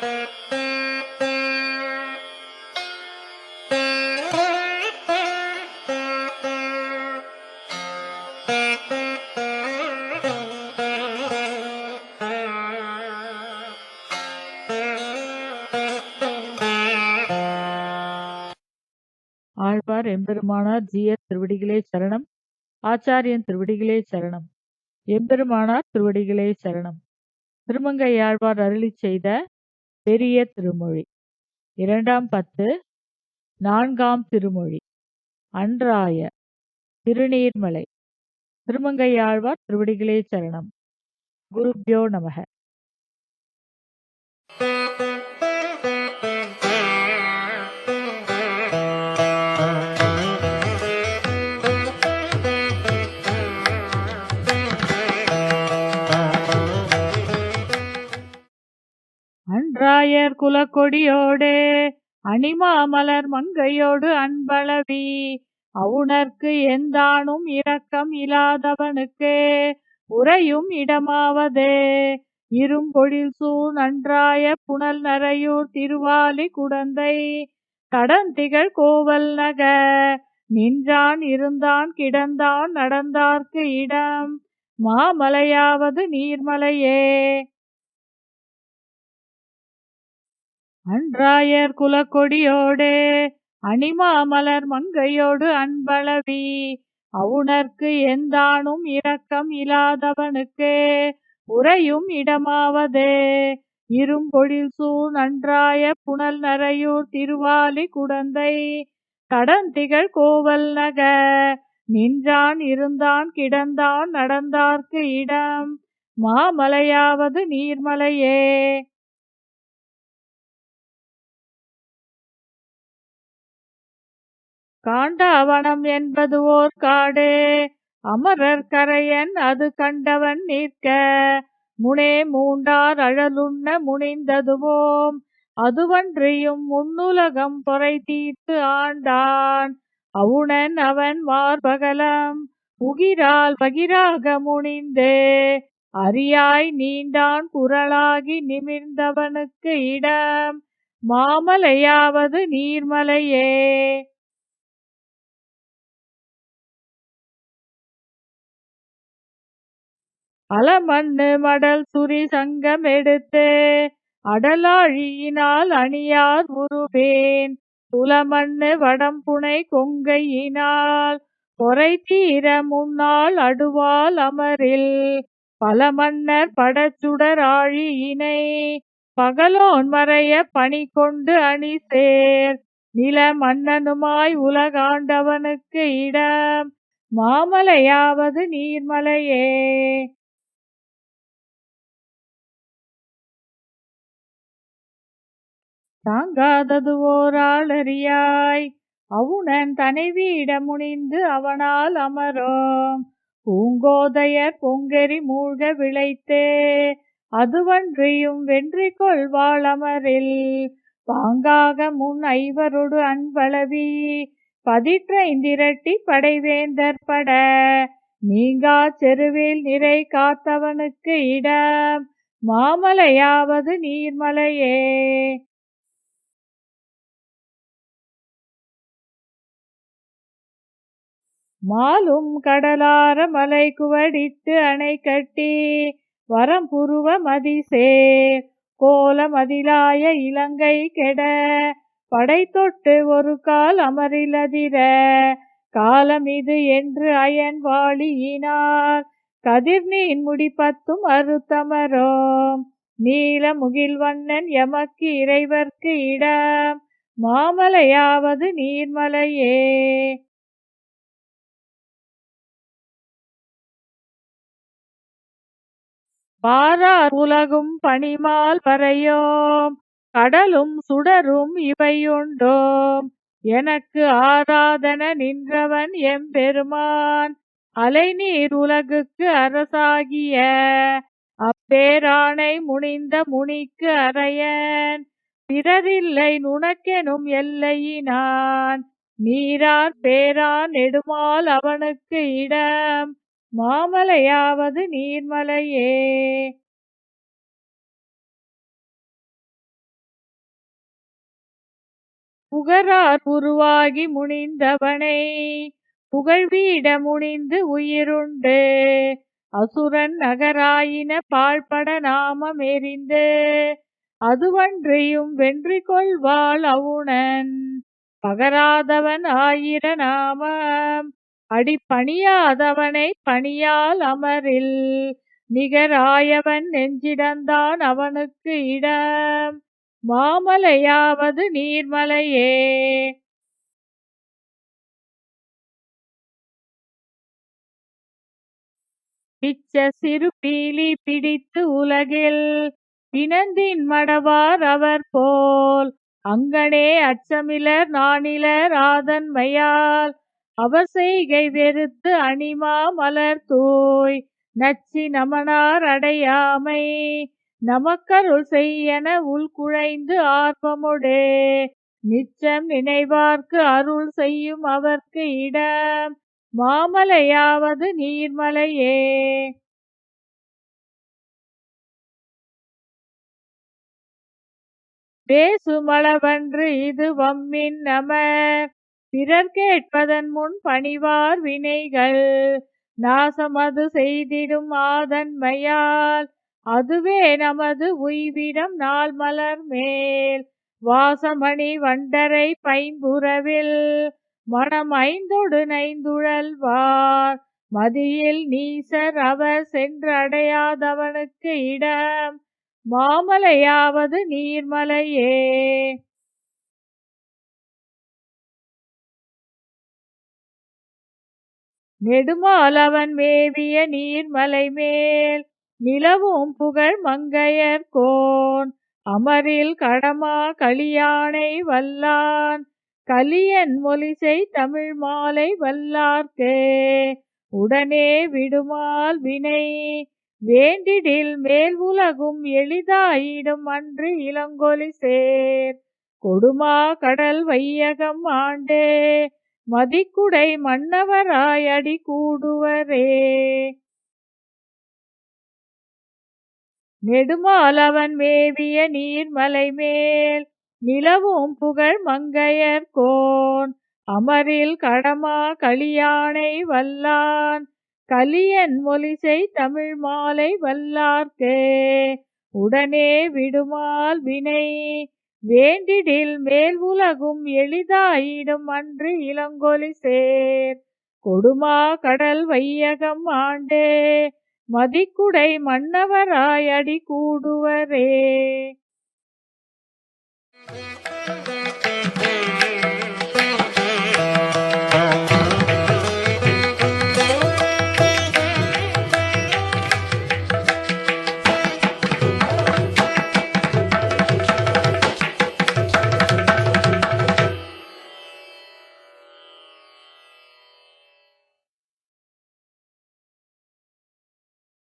ஆழ்வார் எம்பெருமானார் ஜீயர் திருவடிகளே சரணம். ஆச்சாரியன் திருவடிகளே சரணம். எம்பெருமானார் திருவடிகளே சரணம். திருமங்கை ஆழ்வார் அருளிச் செய்த பெரிய திருமொழி. இரண்டாம் பத்து நான்காம் திருமொழி. அன்றாய திருநீர்மலை. திருமங்கையாழ்வார் திருவடிகளே சரணம். குருப்யோ நமக. அன்றாயர் குலக்கொடியோடே அணிமாமலர் மங்கையோடு அன்பளவி அவுணர்க்கு எந்தானும் இரக்கம் இல்லாதவனுக்கு உறையும் இடமாவதே. இரும்பொழில் சூழ் நன்றாய புனல் நரையூர் திருவாலி குடந்தை கடந்திகள் கோவல் நகர் நின்றான் இருந்தான் கிடந்தான் நடந்தார்க்கு இடம் மாமலையாவது நீர்மலையே. அன்றாயர் குலக்கொடியோடே அணிமாமலர் மங்கையோடு அன்பளவி அவுணர்க்கு எந்தானும் இரக்கம் இல்லாதவனுக்கு உறையும் இடமாவதே. இரும்பொழில் சூழ் நன்றாய புனல் நரையூர் திருவாலி குடந்தை கடந்திகள் கோவல் நகர் நின்றான் இருந்தான் கிடந்தான் நடந்தார்க்கு இடம் மாமலையாவது நீர்மலையே. காண்டாவனம் என்பது ஓர் காடே. அமரர் கரையன் அது கண்டவன் நிற்க. முனே மூண்டார் அழலுண்ண முனிந்ததுவோம் அதுவன்றியும் முன்னுலகம் பொறை தீர்த்து ஆண்டான். அவுணன் அவன் மார்பகலம். உகிரால் பகிராக முனிந்தே. அரியாய் நீண்டான் குரலாகி நிமிர்ந்தவனுக்கு இடம். மாமலையாவது நீர்மலையே. அலமண்ணு மடல் சுரி சங்கம் எடுத்து அடலாழியினால் அணியார் உருவேன். புலமண்ணு வடம்புனை கொங்கையினால் பொறை தீர முன்னால் அடுவால் அமரில். பல மன்னர் படச்சுடர் ஆழியினை பகலோன் மறைய பணி கொண்டு அணி சேர் நில மன்னனுமாய் உலகாண்டவனுக்கு இடம் மாமலையாவது நீர்மலையே. தாங்காதது ஓராளறியாய் அவுணன் தனைவியிட முனிந்து அவனால் அமரோம். பூங்கோதையர் பொங்கெரி மூழ்க விளைத்தே அதுவன்றியும் வென்றி கொள்வாள் அமரில் பாங்காக முன் ஐவரொடு அன்பளவி. பதிற்றைந்திரட்டி படைவேந்தர் பட. நீங்கா செருவில் நிறை காத்தவனுக்கு இடம். மாமலையாவது நீர்மலையே. மாலும் கடலார மலை குவடித்து அணை கட்டி வரம் புருவ மதிசே கோல மதிலாய இலங்கை கெட படை தொட்டு ஒரு கால் அமரிலதிர காலம் இது என்று அயன் வாழியினார். கதிர்நீன் முடிப்பத்தும் அறுத்தமரோம் நீல முகில்வண்ணன் எமக்கு இறைவர்க்கு இடம். மாமலையாவது நீர்மலையே பாரார் உலகும் பனிமால் வரையோம். கடலும் சுடரும் இவையுண்டோம். எனக்கு ஆராதன நின்றவன் எம்பெருமான் அலைநீர் உலகுக்கு அரசாகிய அப்பேரானை முனிந்த முனிக்கு அரையன் பிறரில்லை நுணக்கெனும் எல்லையினான். நீரார் பேரான் நெடுமால் அவனுக்கு இடம். மாமலையாவது நீர்மலையே. புகரார் உருவாகி முனிந்தவனை. புகழ்வீட முனிந்து உயிருண்டு. அசுரன் நகராயின பாழ்பட நாமம் எரிந்து. அதுவன்றியும் வென்றி கொள்வாள் அவுணன். பகராதவன் ஆயிர நாமம். அடி பணியாதவனை பணியால் அமரில் நிகராயவன் நெஞ்சிடந்தான் அவனுக்கு இடம். மாமலையாவது நீர்மலையே. பிச்ச சிறு பீலி பிடித்து உலகில் பிணந்தின் மடவார் அவர் போல். அங்கனே அச்சமிலர் நானிலர் ஆதன்மையால். அவர் செய்கை வெறுத்து அணிமா மலர் தூய். நச்சி நமனார் அடையாமை. நமக்கருள் செய்யன உள்குழைந்து ஆர்வமுடே. நிச்சம் நினைவார்க்கு அருள் செய்யும் அவர்க்கு இடம். மாமலையாவது நீர்மலையே. பேசுமளவன்று இது வம்மின் நமர். பிறர் கேட்பதன் முன் பணிவார் வினைகள். நாசமது செய்திடும் ஆதன்மையால் அதுவே நமது உய்விடம் நாள் மலர் மேல். வாசமணி வண்டரை பைம்புறவில் மனம் ஐந்தொடு நைந்துழல்வார். மதியில் நீசர் அவர் சென்றடையாதவனுக்கு இடம். மாமலையாவது நீர்மலையே. நெடுமாலவன் மேவிய நீர்மலை மேல் நிலவும் புகழ் மங்கையர் கோன். அமரில் கடமா களியானை வல்லான். கலியன் மொலிசை தமிழ் மாலை வல்லார்க்கே. உடனே விடுமால் வினை. வேண்டிடில் மேல் உலகும் எளிதாயிடும் அன்று இளங்கொலி சேர். கொடுமா கடல் வையகம் ஆண்டே. மதிக்குடை மன்னவராய் அடி கூடுவரே நெடுமாலவன் மேவிய நீர்மலை மேல் நிலவும் புகழ் மங்கையர் கோன். அமரில் கடமா களியானை வல்லான். கலியன் மொழிசை தமிழ் மாலை வல்லார்க்கே. உடனே விடுமால் வினை வேண்டிடில் மேல் உலகும் எளிதாயிடும் அன்று இளங்கொலி சேர். கொடுமா கடல் வையகம் ஆண்டே மதிக்குடை மன்னவராய் அடி கூடுவரே